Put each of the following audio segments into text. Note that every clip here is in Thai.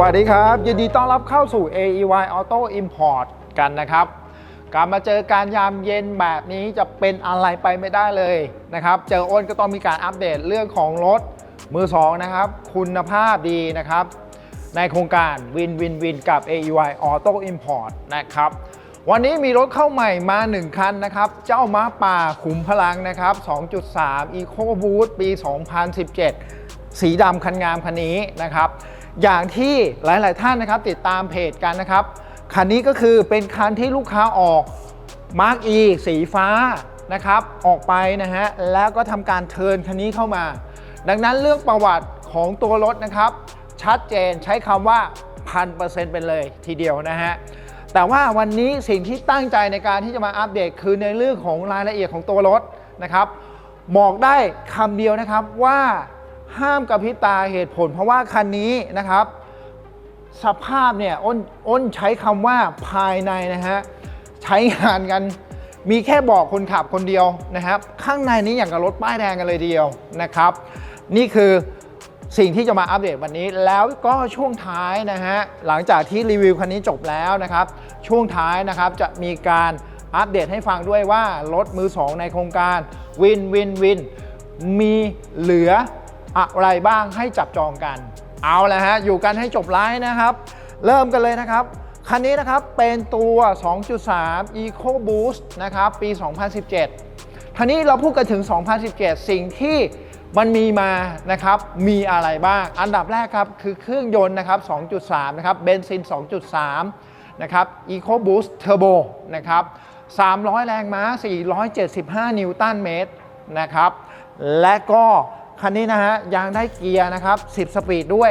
วัสดีครับ ยินดีต้อนรับเข้าสู่ AEY Auto Import กันนะครับการมาเจอการยามเย็นแบบนี้จะเป็นอะไรไปไม่ได้เลยนะครับ เจออ้นก็ต้องมีการอัปเดตเรื่องของรถมือสองนะครับ คุณภาพดีนะครับ ในโครงการวินวินวินกับ AEY Auto Import นะครับ วันนี้มีรถเข้าใหม่มา 1 คันนะครับ เจ้าม้าป่าขุมพลังนะครับ 2.3 Eco Boost ปี 2017 สีดำคันงามคันนี้นะครับ อย่างที่หลายๆท่านนะครับ ติดตามเพจกันนะครับ คันนี้ก็คือเป็นคันที่ลูกค้าออกมาร์กอีสีฟ้านะครับ ออกไปนะฮะ แล้วก็ทำการเทิร์นคันนี้เข้ามา ดังนั้นเรื่องประวัติของตัวรถนะครับ ชัดเจนใช้คำว่าพันเปอร์เซ็นต์เป็นเลยทีเดียวนะฮะ แต่ว่าวันนี้สิ่งที่ตั้งใจในการที่จะมาอัปเดต คือในเรื่องของรายละเอียดของตัวรถนะครับบอกได้คำเดียวนะครับว่า ห้ามกระพริบตาเหตุผล เพราะว่าคันนี้นะครับ สภาพเนี่ยอ้นอ้นใช้คำว่าภายในนะฮะใช้งานกันมีแค่บอกคนขับคนเดียวนะครับ ข้างในนี้อย่างกับรถป้ายแดงกันเลยทีเดียวนะครับ นี่คือสิ่งที่จะมาอัปเดตวันนี้แล้วก็ช่วงท้ายนะฮะหลังจากที่รีวิวคันนี้จบแล้วนะครับ ช่วงท้ายนะครับจะมีการอัปเดตให้ฟังด้วยว่ารถมือ 2 ในโครงการวินวินวินมีเหลือ อะไรบ้างให้จับจองกัน เอาละฮะ อยู่กันให้จบไลฟ์นะครับ เริ่มกันเลยนะครับ คันนี้นะครับเป็นตัว 2.3 Eco Boost นะครับ ปี 2017ทีนี้เราพูดกันถึง 2017 สิ่งที่มันมีมานะครับ มีอะไรบ้าง อันดับแรกครับ คือเครื่องยนต์นะครับ 2.3 นะครับ เบนซิน 2.3 นะครับ Eco Boost Turbo นะครับ 300 แรงม้า 475 นิวตันเมตรนะครับ และก็ คันนี้นะฮะยางได้เกียร์นะครับ 10 สปีดด้วย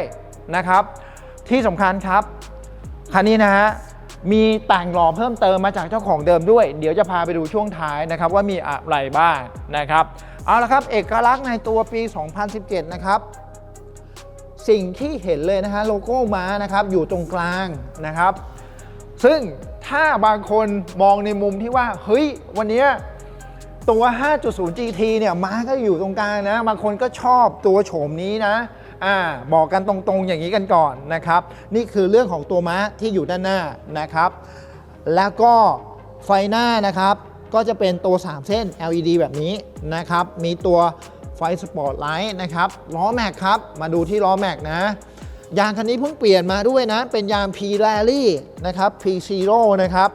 นะครับ ที่สำคัญครับ คันนี้นะฮะมีแต่งหล่อเพิ่มเติมมาจากเจ้าของเดิมด้วย เดี๋ยวจะพาไปดูช่วงท้ายนะครับ ว่ามีอะไรบ้างนะครับ เอาละครับเอกลักษณ์ในตัวปี 2017 นะครับ สิ่งที่เห็นเลยนะฮะโลโก้ม้านะครับอยู่ตรงกลางนะครับ ซึ่งถ้าบางคนมองในมุมที่ว่าเฮ้ยวันนี้ ตัว 5.0 GT เนี่ยม้าก็อยู่ตรงกลางนะ บางคนก็ชอบตัวโฉมนี้นะอ่าบอกกันตรงๆอย่างนี้กันก่อนนะครับ นี่คือเรื่องของตัวม้าที่อยู่ด้านหน้านะครับ แล้วก็ไฟหน้านะครับ ก็จะเป็นตัว 3 เส้น LED แบบนี้นะครับ มีตัวไฟสปอร์ตไลท์นะครับ ล้อแม็กครับ มาดูที่ล้อแม็กนะ ยางคันนี้เพิ่งเปลี่ยนมาด้วยนะ เป็นยาง P Rally นะครับ P Zero นะครับ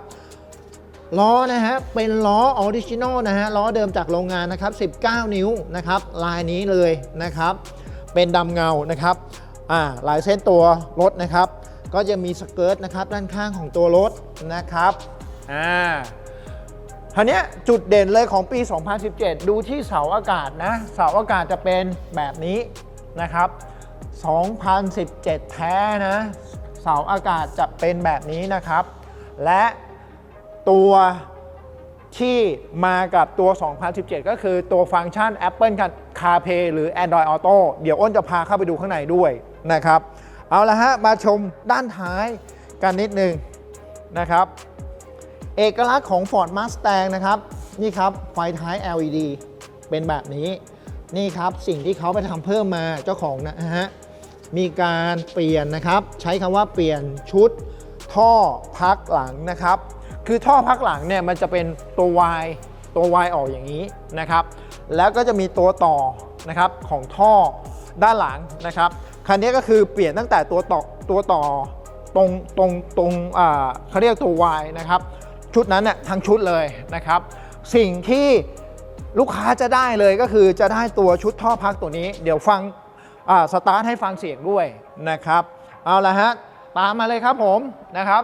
ล้อนะฮะเป็นล้อออริจินอลนะฮะล้อเดิมจากโรงงานนะครับ 19 นิ้วนะครับลายนี้เลยนะครับ เป็นดำเงานะครับอ่าลายเส้นตัวรถนะครับ ก็จะมีสเกิร์ตนะครับด้านข้างของตัวรถนะครับอ่าทีเนี้ยจุดเด่นเลยของปี 2017 ดูที่เสาอากาศนะเสาอากาศจะเป็นแบบนี้นะครับ 2017 แท้นะเสาอากาศจะเป็นแบบนี้นะครับ และ ตัวที่มากับตัว 2017 ก็คือตัวฟังก์ชัน Apple CarPlay หรือ Android Auto เดี๋ยวอ้นจะพาเข้าไปดูข้างในด้วยนะครับ เอาละฮะ มาชมด้านท้ายกันนิดนึงนะครับ เอกลักษณ์ของ Ford Mustang นะครับ นี่ครับ ไฟท้าย LED เป็นแบบนี้นี่ครับ สิ่งที่เขาไปทำเพิ่มมาเจ้าของนะฮะ มีการเปลี่ยนนะครับ ใช้คำว่าเปลี่ยนชุดท่อพักหลังนะครับ คือท่อพักหลังเนี่ยมันจะเป็นตัว Y ตัว Y ออกอย่างนี้นะครับ แล้วก็จะมีตัวต่อนะครับของท่อด้านหลังนะครับ คันนี้ก็คือเปลี่ยนตั้งแต่ตัวต่อตัวต่อตรงตรงตรงอ่าเขาเรียกตัว Y นะครับ ชุดนั้นน่ะทั้งชุดเลยนะครับ สิ่งที่ลูกค้าจะได้เลยก็คือจะได้ตัวชุดท่อพักตัวนี้ เดี๋ยวฟังอ่าสตาร์ทให้ฟังเสียงด้วยนะครับ เอาละฮะ ตามมาเลยครับผมนะครับ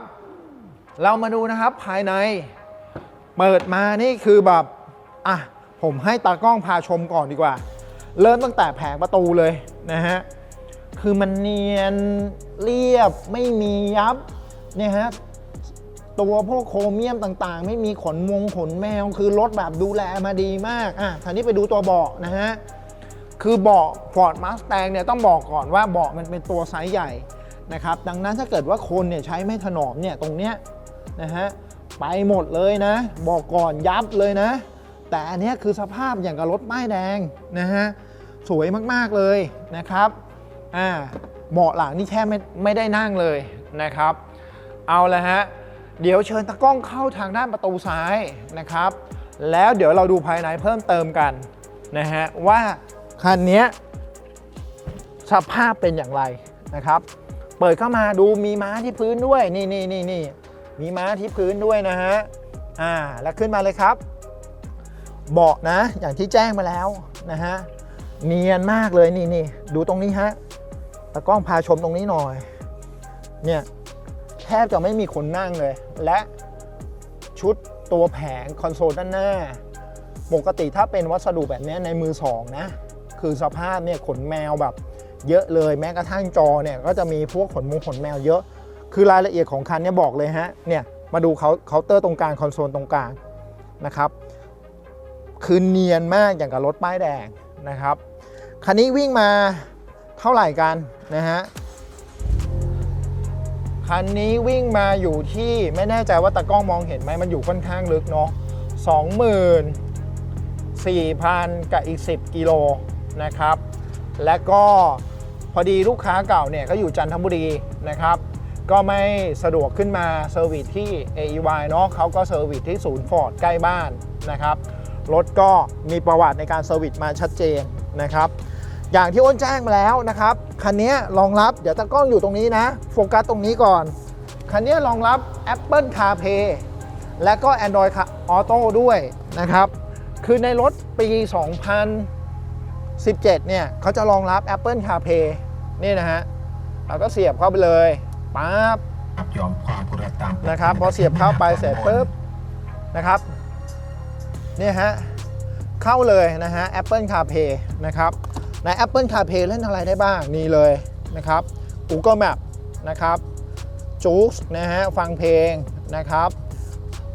เรามาดูนะครับภายใน เปิดมานี่คือแบบอะผมให้ตากล้องพาชมก่อนดีกว่า เริ่มตั้งแต่แผงประตูเลยนะฮะคือมันเนียนเรียบไม่มียับเนี่ยฮะตัวพวกโครเมียมต่างๆ ไม่มีขนมงขนแมว คือรถแบบดูแลมาดีมากอะทีนี้ไปดูตัวเบาะนะฮะคือเบาะ Ford Mustang เนี่ยต้องบอกก่อนว่าเบาะมันเป็นตัวไซส์ใหญ่นะครับดังนั้นถ้าเกิดว่าคนเนี่ยใช้ไม่ถนอมเนี่ยตรงเนี้ย นะฮะไปหมดเลยนะ บอกก่อนยับเลยนะ แต่อันเนี้ยคือสภาพอย่างกับรถป้ายแดงนะฮะสวยมากๆเลยนะครับอ่าเบาะหลังนี่แค่ไม่ไม่ได้นั่งเลยนะครับ เอาละฮะเดี๋ยวเชิญตะกล้องเข้าทางด้านประตูซ้ายนะครับ แล้วเดี๋ยวเราดูภายในเพิ่มเติมกันนะฮะว่าคันเนี้ยสภาพเป็นอย่างไรนะครับ เปิดเข้ามาดูมีม้าที่พื้นด้วยนี่นี่นี่นี่ มีม้าที่พื้นด้วยนะฮะอ่าแล้วขึ้นมาเลยครับ เบาะนะอย่างที่แจ้งมาแล้วนะฮะเนียนมากเลยนี่นี่ดูตรงนี้ฮะตะกล้องพาชมตรงนี้หน่อย เนี่ยแทบจะไม่มีคนนั่งเลย และชุดตัวแผงคอนโซลด้านหน้า ปกติถ้าเป็นวัสดุแบบนี้ในมือสองนะ คือสภาพเนี่ยขนแมวแบบ เยอะเลยแม้กระทั่งจอเนี่ยก็จะมีพวกขนมุงขนแมวเยอะ คือรายละเอียดของคันเนี่ยบอกเลยฮะเนี่ยมาดูเขาเคาน์เตอร์ตรงกลางคอนโซลตรงกลางนะครับคือเนียนมากอย่างกับรถป้ายแดงนะครับคันนี้วิ่งมาเท่าไหร่กันนะฮะคันนี้วิ่งมาอยู่ที่ไม่แน่ใจว่าตากล้องมองเห็นไหมมันอยู่ค่อนข้างลึกเนาะ24,000 กับอีก 10 กิโลนะครับ และก็พอดีลูกค้าเก่าเนี่ยก็อยู่จันทบุรีนะครับ ก็ไม่สะดวกขึ้นมาเซอร์วิสที่ AEY เนาะเขาก็เซอร์วิสที่ศูนย์ฟอร์ดใกล้บ้านนะครับ รถก็มีประวัติในการเซอร์วิสมาชัดเจนนะครับ อย่างที่อ้นแจ้งมาแล้วนะครับ คันนี้รองรับเดี๋ยวตากล้องอยู่ตรงนี้นะ โฟกัสตรงนี้ก่อน คันนี้รองรับ Apple CarPlay และก็ Android Auto ด้วยนะครับ คือในรถปี 2017 เนี่ยเขาจะรองรับ Apple CarPlay นี่นะฮะเราก็เสียบเข้าไปเลย ปั๊บยอมความผู้ใดตามนะครับพอเสียบเข้าไปเสร็จปุ๊บนะครับเนี่ยฮะเข้าเลยนะฮะ Apple CarPlay นะครับ ใน Apple CarPlay เล่นอะไรได้บ้าง นี่เลยนะครับ Google Map นะครับจู๊กนะฮะฟังเพลงนะครับ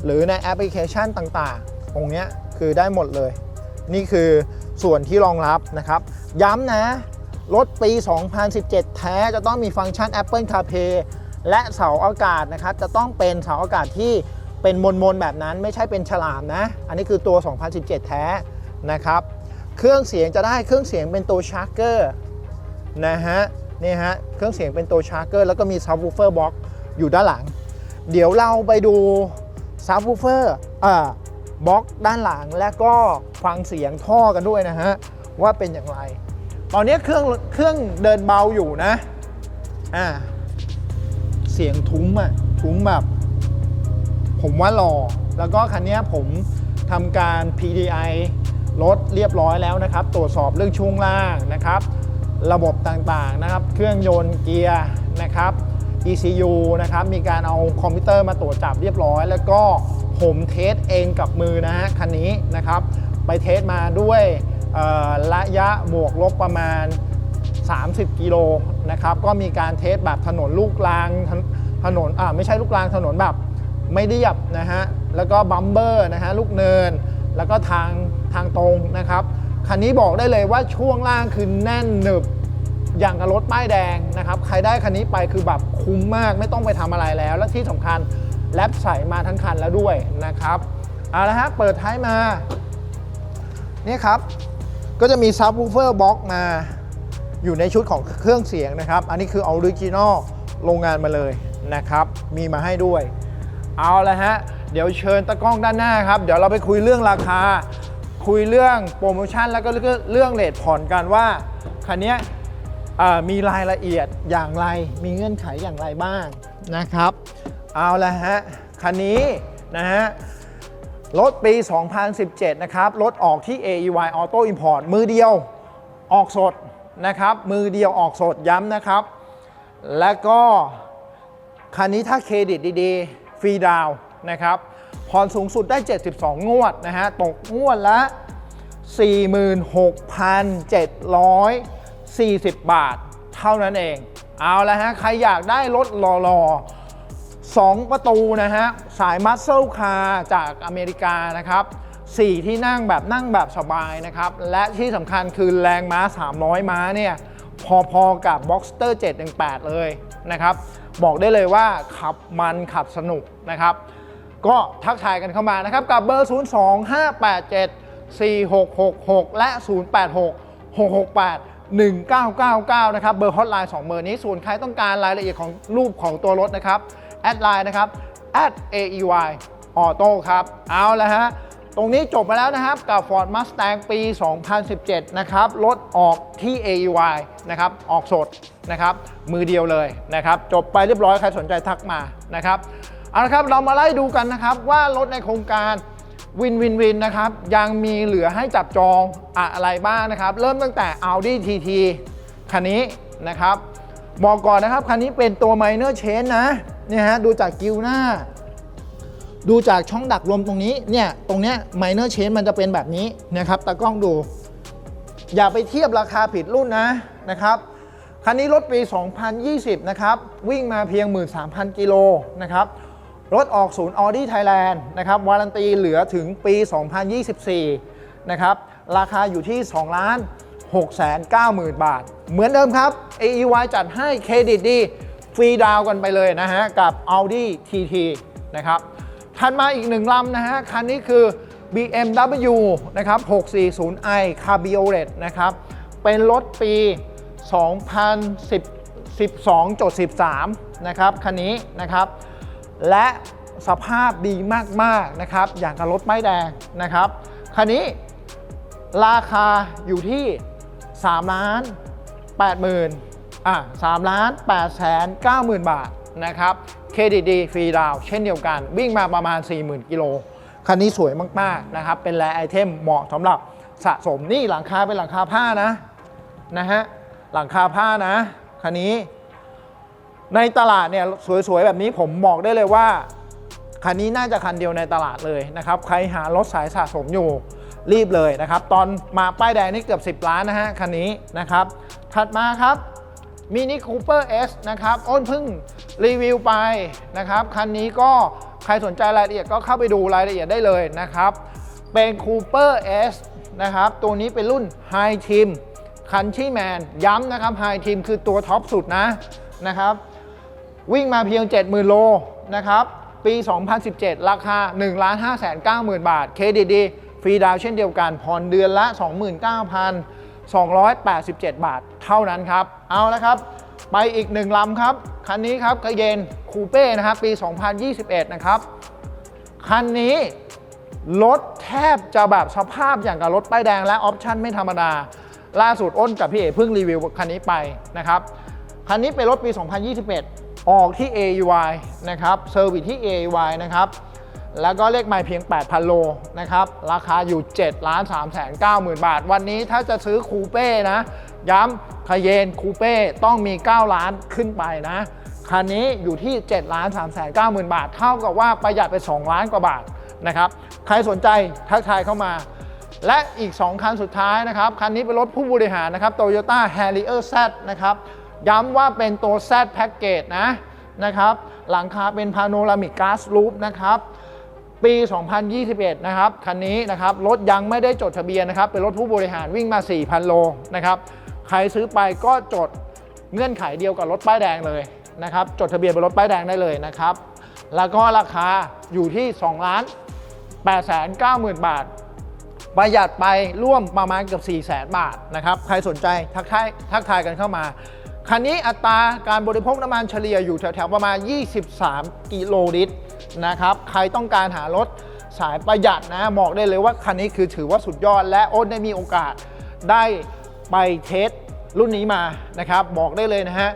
หรือในแอปพลิเคชันต่างๆ ตรงเนี้ยคือได้หมดเลย นี่คือส่วนที่รองรับนะครับ ย้ำนะ รถปี 2017 แท้จะต้องมีฟังก์ชัน Apple CarPlay และเสาอากาศนะครับ จะต้องเป็นเสาอากาศที่เป็นมนๆแบบนั้นไม่ใช่เป็นฉลามนะ อันนี้คือตัว 2017 แท้นะครับ เครื่องเสียงจะได้เครื่องเสียงเป็นตัวชาร์เกอร์นะฮะนี่ฮะเครื่องเสียงเป็นตัวชาร์เกอร์แล้วก็มีซับวูเฟอร์บ็อกอยู่ด้านหลัง เดี๋ยวเราไปดูซับวูเฟอร์อ่าบ็อกด้านหลังและก็ฟังเสียงท่อกันด้วยนะฮะว่าเป็นอย่างไร ตอนนี้เครื่องเครื่องเดินเบาอยู่นะ อ่า เสียงทุ้มอะทุ้มแบบ ผมว่าหล่อแล้วก็คันนี้ผมทำการ PDI รถเรียบร้อยแล้วนะครับ ตรวจสอบเรื่องช่วงล่างนะครับ ระบบต่างๆนะครับ เครื่องยนต์เกียร์นะครับ ECU นะครับ มีการเอาคอมพิวเตอร์มาตรวจจับเรียบร้อย แล้วก็ผมเทสเองกับมือนะฮะคันนี้นะครับ ไปเทสมาด้วย ระยะบวกลบประมาณ 30 กิโลนะครับ ก็มีการเทสแบบถนนลูกรางถนนอ่าไม่ใช่ลูกรางถนนแบบไม่เรียบนะฮะ แล้วก็บัมเบอร์นะฮะลูกเนิน แล้วก็ทางทางตรงนะครับ คันนี้บอกได้เลยว่าช่วงล่างคือแน่นหนึบอย่างกับรถป้ายแดงนะครับ ใครได้คันนี้ไปคือแบบคุ้มมากไม่ต้องไปทำอะไรแล้ว และที่สำคัญแลปใส่มาทั้งคันแล้วด้วยนะครับ เอาละฮะเปิดท้ายมาเนี่ยครับ ก็จะมีซับวูเฟอร์บล็อกมาอยู่ในชุดของเครื่องเสียงนะครับ อันนี้คือออริจินอลโรงงานมาเลยนะครับ มีมาให้ด้วย เอาละฮะ เดี๋ยวเชิญตะกล้องด้านหน้าครับ เดี๋ยวเราไปคุยเรื่องราคา คุยเรื่องโปรโมชั่นแล้วก็เรื่องเลทผ่อนกันว่าคันนี้มีรายละเอียดอย่างไร มีเงื่อนไขอย่างไรบ้างนะครับ เอาละฮะ คันนี้นะฮะ รถปี 2017 นะครับ รถออกที่ AEY Auto Import มือเดียวออกสดนะครับ มือเดียวออกสดย้ำนะครับ และก็คันนี้ถ้าเครดิตดีๆ ฟรีดาวนะครับผ่อนสูงสุดได้ 72 งวดนะฮะ ตกงวดละ 46,740 บาท เท่านั้นเอง เอาละฮะ ใครอยากได้รถหล่อๆ 2 ประตูนะฮะ สายมัสเซ e คาร์จากอเมริกานะครับ 4 ที่นั่งแบบนั่งแบบสบายนะครับ และที่สำคัญคือแรงม้า 300 ม้าเนี่ย พอๆกับ Boxster 718 เลยนะครับ บอกได้เลยว่าขับมันขับสนุกนะครับ ก็ทักทายกันเข้ามานะครับ กับเบอร์ 02587 4666 และ 086 668 1999 นะครับ เบอร์ฮอตไลน์2เบอร์นี้ส่วนใครต้องการรายละเอียดของรูปของตัวรถนะครับ แอดไลน์นะครับ at aey auto ครับ เอาละฮะ ตรงนี้จบไปแล้วนะครับ กับ Ford Mustang ปี 2017 นะครับรถออกที่ AEY นะครับ ออกสดนะครับ มือเดียวเลยนะครับ จบไปเรียบร้อย ใครสนใจทักมานะครับ เอาละครับ เรามาไล่ดูกันนะครับ ว่ารถในโครงการวินวินวินนะครับ ยังมีเหลือให้จับจองอะไรบ้างนะครับ เริ่มตั้งแต่ Audi TT คันนี้นะครับ บอกก่อนนะครับ คันนี้เป็นตัว minor change นะ เนี่ยฮะดูจากกิวหน้า ดูจากช่องดักลมตรงนี้เนี่ยตรงเนี้ย minor change มันจะเป็นแบบนี้นะครับตากล้องดู อย่าไปเทียบราคาผิดรุ่นนะนะครับคันนี้รถปี 2020 นะครับ วิ่งมาเพียง 13,000 กิโลนะครับรถออกศูนย์ Audi Thailand นะครับวารันตีเหลือถึงปี 2024 นะครับ ราคาอยู่ที่ 2 ล้าน690,000 บาท เหมือนเดิมครับ AEY จัดให้เครดิตดี ฟรีดาวกันไปเลยนะฮะ กับ Audi TT นะครับถัดมาอีกหนึ่งลำนะฮะ คันนี้คือ BMW นะครับ 640i Cabriolet นะครับ เป็นรถปี 2012.13 นะครับ คันนี้นะครับ และสภาพดีมาก ๆ นะครับ อย่างกับรถไม้แดงนะครับ คันนี้ราคาอยู่ที่ 3 ล้าน8หมื่น อะ3ล้าน8แสน9หมื่นบาทนะครับเครดิตดีฟรีดาวเช่นเดียวกัน วิ่งมาประมาณ 40,000 กิโล คันนี้สวยมากๆนะครับ เป็นแรไอเทมเหมาะสำหรับสะสมนี่หลังคาเป็นหลังคาผ้านะนะฮะหลังคาผ้านะคันนี้ ในตลาดเนี่ยสวยๆ แบบนี้ผมบอกได้เลยว่า คันนี้น่าจะคันเดียวในตลาดเลยนะครับ ใครหารถสายสะสมอยู่รีบเลยนะครับ ตอนมาป้ายแดงนี่เกือบ 10 ล้านนะฮะคันนี้นะครับ ถัดมาครับ มินิคูเปอร์ S นะครับอ้นเพิ่งรีวิวไปนะครับ คันนี้ก็ใครสนใจรายละเอียดก็เข้าไปดูรายละเอียดได้เลยนะครับ เป็น Cooper S นะครับ ตัวนี้เป็นรุ่น High Team Countryman ย้ำนะครับ High Team คือตัวท็อปสุดนะนะครับ วิ่งมาเพียง 70,000 โลนะครับ ปี 2017 ราคา 1 5 9 0 0 0บาท เคดิตดีฟรีดาวเช่นเดียวกันผ่อนเดือนละ 287 บาทเท่านั้นครับ เอาละครับ ไปอีกหนึ่งลำครับ คันนี้ครับกระเยนคูเป้นะครับปี 2021 นะครับ คันนี้รถแทบจะแบบสภาพอย่างกับรถป้ายแดงและออปชั่นไม่ธรรมดา ล่าสุดอ้นกับพี่เอเพิ่งรีวิวคันนี้ไปนะครับ คันนี้เป็นรถปี 2021 ออกที่ AEY นะครับเซอร์วิสที่ AEY นะครับ แล้วก็เลขไม่เพียง 8,000 โลนะครับ ราคาอยู่ 7 ล้าน3แสน9หมื่นบาท วันนี้ถ้าจะซื้อคูเป้นะ ย้ำคาเยนคูเป้ต้องมี 9 ล้านขึ้นไปนะ คันนี้อยู่ที่ 7 ล้าน3แสน9หมื่นบาท เท่ากับว่าประหยัดไป 2 ล้านกว่าบาทนะครับ ใครสนใจทักทายเข้ามา และอีก 2 คันสุดท้ายนะครับ คันนี้เป็นรถผู้บริหารนะครับ Toyota Harrier Z นะครับ ย้ำว่าเป็นตัว Z Package นะนะครับ หลังคาเป็น Panoramic Glass Roof นะครับ ปี 2021 นะครับ คันนี้นะครับ รถยังไม่ได้จดทะเบียนนะครับ เป็นรถผู้บริหารวิ่งมา 4,000 โลนะครับ ใครซื้อไปก็จดเงื่อนไขเดียวกับรถป้ายแดงเลยนะครับ จดทะเบียนเป็นรถป้ายแดงได้เลยนะครับ แล้วก็ราคาอยู่ที่2ล้าน8 9 0 0 0 0บาท ประหยัดไปร่วมประมาณเกือบ 4 0 0 0 0 0 บาทนะครับ ใครสนใจทักทายทักทายกันเข้ามา คันนี้อัตราการบริโภคน้ำมันเฉลี่ยอยู่แถวๆประมาณ 23 กิโลลิตร นะครับ ใครต้องการหารถสายประหยัดนะบอกได้เลยว่าคันนี้คือถือว่าสุดยอดและโอ้นได้มีโอกาสได้ไปเทสรุ่นนี้มานะครับ บอกได้เลยนะฮะ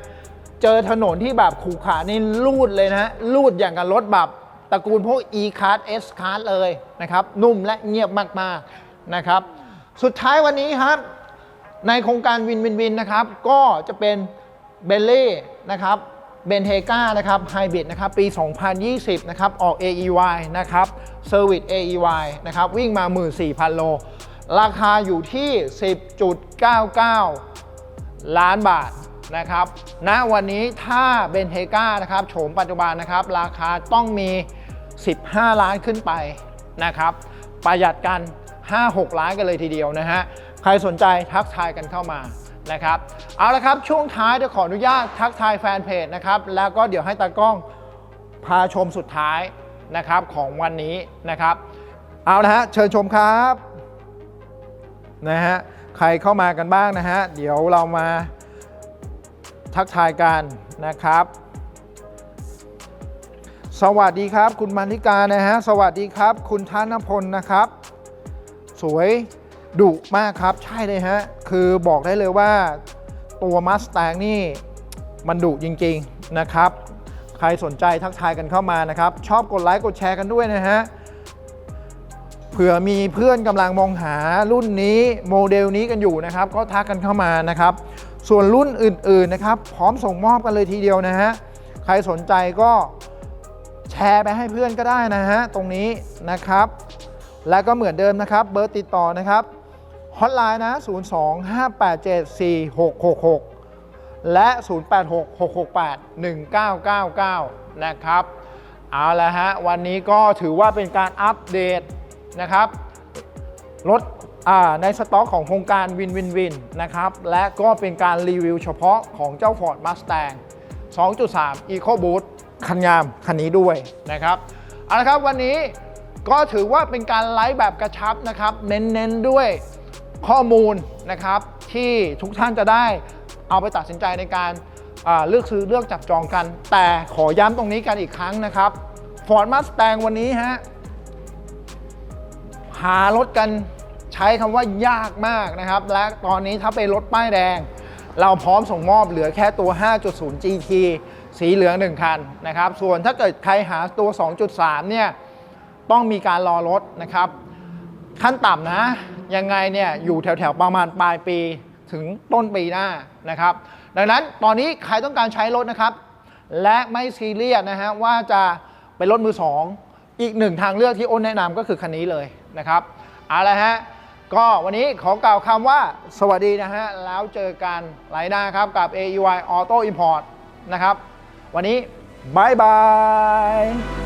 เจอถนนที่แบบขู่ขานี่ลูดเลยนะฮะลูดอย่างกับรถแบบตระกูลพวก e card s card เลยนะครับ นุ่มและเงียบมากๆนะครับ สุดท้ายวันนี้ครับ ในโครงการวินวินวินนะครับ ก็จะเป็นเบลเล่นะครับ เบนเทกานะครับไฮบริดนะครับปี 2020 นะครับออก AEY นะครับเซอร์วิส AEY นะครับวิ่งมา 14,000 โล ราคาอยู่ที่ 10.99 ล้านบาทนะครับณวันนี้ถ้าเบนเทกานะครับโฉมปัจจุบันนะครับ ราคาต้องมี 15 ล้านขึ้นไปนะครับ ประหยัดกัน 5-6 ล้านกันเลยทีเดียวนะฮะ ใครสนใจทักทายกันเข้ามา นะครับ เอาละครับ ช่วงท้ายเดี๋ยวขออนุญาตทักทายแฟนเพจนะครับ แล้วก็เดี๋ยวให้ตากล้องพาชมสุดท้ายนะครับของวันนี้นะครับ เอาละฮะเชิญชมครับนะฮะใครเข้ามากันบ้างนะฮะเดี๋ยวเรามาทักทายกันนะครับ สวัสดีครับ คุณมานิกานะฮะสวัสดีครับ คุณธนพลนะครับ สวย ดุมากครับ ใช่เลยฮะ คือบอกได้เลยว่าตัวมัส t ต n งนี่มันดุจริงๆนะครับ ใครสนใจทักทายกันเข้ามานะครับ ชอบกดไลค์กดแชร์กันด้วยนะฮะเผื่อมีเพื่อนกำลังมองหารุ่นนี้โมเดลนี้กันอยู่นะครับ ก็ทักกันเข้ามานะครับ ส่วนรุ่นอื่นๆนะครับ พร้อมส่งมอบกันเลยทีเดียวนะฮะใครสนใจก็แชร์ไปให้เพื่อนก็ได้นะฮะตรงนี้นะครับ และก็เหมือนเดิมนะครับ เบอร์ติดต่อนะครับ ฮอตไลน์นะ 025874666 และ 0866681999 นะครับ เอาละฮะ วันนี้ก็ถือว่าเป็นการอัปเดตนะครับ รถในสต็อกของโครงการวินวินวินนะครับ และก็เป็นการรีวิวเฉพาะของเจ้า Ford Mustang 2.3 EcoBoost คันงามคันนี้ด้วยนะครับ เอาละครับวันนี้ก็ถือว่าเป็นการไลฟ์แบบกระชับนะครับ เน้นๆด้วย ข้อมูลนะครับที่ทุกท่านจะได้เอาไปตัดสินใจในการเลือกซื้อเลือกจับจองกัน แต่ขอย้ำตรงนี้กันอีกครั้งนะครับ Ford Mustang วันนี้ฮะหารถกันใช้คำว่ายากมากนะครับ และตอนนี้ถ้าเป็นรถป้ายแดง เราพร้อมส่งมอบเหลือแค่ตัว 5.0 GT สีเหลือง 1 คันนะครับ ส่วนถ้าเกิดใครหาตัว 2.3 เนี่ย ต้องมีการรอรถนะครับ ขั้นต่ำนะ ยังไงเนี่ยอยู่แถวๆประมาณปลายปีถึงต้นปีหน้านะครับ ดังนั้นตอนนี้ใครต้องการใช้รถนะครับ และไม่ซีเรียสนะฮะว่าจะเป็นรถมือสองอีกหนึ่งทางเลือกที่อ้นแนะนำก็คือคันนี้เลยนะครับเอาละฮะก็วันนี้ขอกล่าวคำว่าสวัสดีนะฮะ แล้วเจอกันไลน์หน้าครับกับ AEY Auto Import นะครับ วันนี้บายบาย